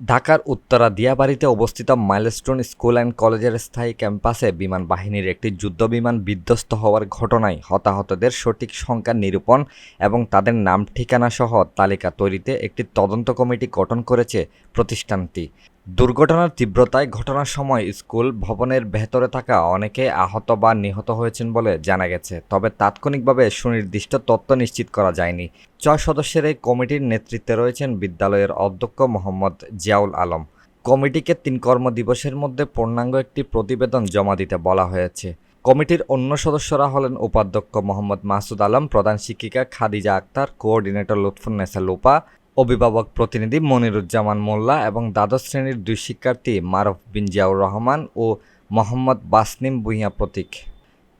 ঢাকার উত্তরা দিয়াবাড়িতে অবস্থিত milestone school and কলেজের স্থায়ী ক্যাম্পাসে বিমান বাহিনীর একটি যুদ্ধ বিমান বিধ্বস্ত হওয়ার ঘটনায় হতাহতদের সঠিক সংখ্যা নিরূপণ এবং তাদের নাম, ঠিকানা সহ তালিকা তৈরিতে একটি তদন্ত কমিটি গঠন করেছে প্রতিষ্ঠানটি। দুর্ঘটনার তীব্রতায় ঘটনার সময় স্কুল ভবনের ভেতরে থাকা অনেকে আহত বা নিহত হয়েছেন বলে জানা গেছে, তবে তাৎক্ষণিকভাবে সুনির্দিষ্ট তথ্য নিশ্চিত করা যায়নি। ছয় সদস্যের এই কমিটির নেতৃত্বে রয়েছেন বিদ্যালয়ের অধ্যক্ষ মোহাম্মদ জিয়াউল আলম। কমিটিকে তিন কর্মদিবসের মধ্যে পূর্ণাঙ্গ একটি প্রতিবেদন জমা দিতে বলা হয়েছে। কমিটির অন্য সদস্যরা হলেন উপাধ্যক্ষ মোহাম্মদ মাসুদ আলম, প্রধান শিক্ষিকা খাদিজা আক্তার, কোঅর্ডিনেটর লুৎফুন্নেসা লোপা অভিভাবক প্রতিনিধি মনিরুজ্জামান মোল্লা এবং দ্বাদশ শ্রেণির দুই শিক্ষার্থী মারফ বিন জিয়াউর রহমান ও মোহাম্মদ বাসনিম ভূঁইয়া প্রতীক।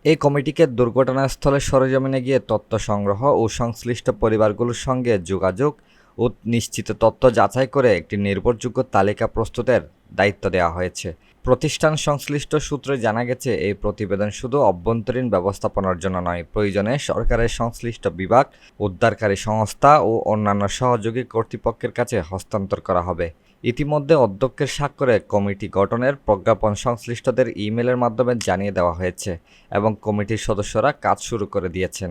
এই কমিটিকে দুর্ঘটনাস্থলে সরজমিনে গিয়ে তথ্য সংগ্রহ ও সংশ্লিষ্ট পরিবারগুলোর সঙ্গে যোগাযোগ ও নিশ্চিত তথ্য যাচাই করে একটি নির্ভরযোগ্য তালিকা প্রস্তুতের দায়িত্ব দেওয়া হয়েছে। প্রতিষ্ঠান সংশ্লিষ্ট সূত্রে জানা গেছে, এই প্রতিবেদন শুধু অভ্যন্তরীণ ব্যবস্থাপনার জন্য নয়, প্রয়োজনে সরকারের সংশ্লিষ্ট বিভাগ, উদ্ধারকারী সংস্থা ও অন্যান্য সহযোগী কর্তৃপক্ষের কাছে হস্তান্তর করা হবে। ইতিমধ্যে অধ্যক্ষের স্বাক্ষরে কমিটি গঠনের প্রজ্ঞাপন সংশ্লিষ্টদের ইমেলের মাধ্যমে জানিয়ে দেওয়া হয়েছে এবং কমিটির সদস্যরা কাজ শুরু করে দিয়েছেন।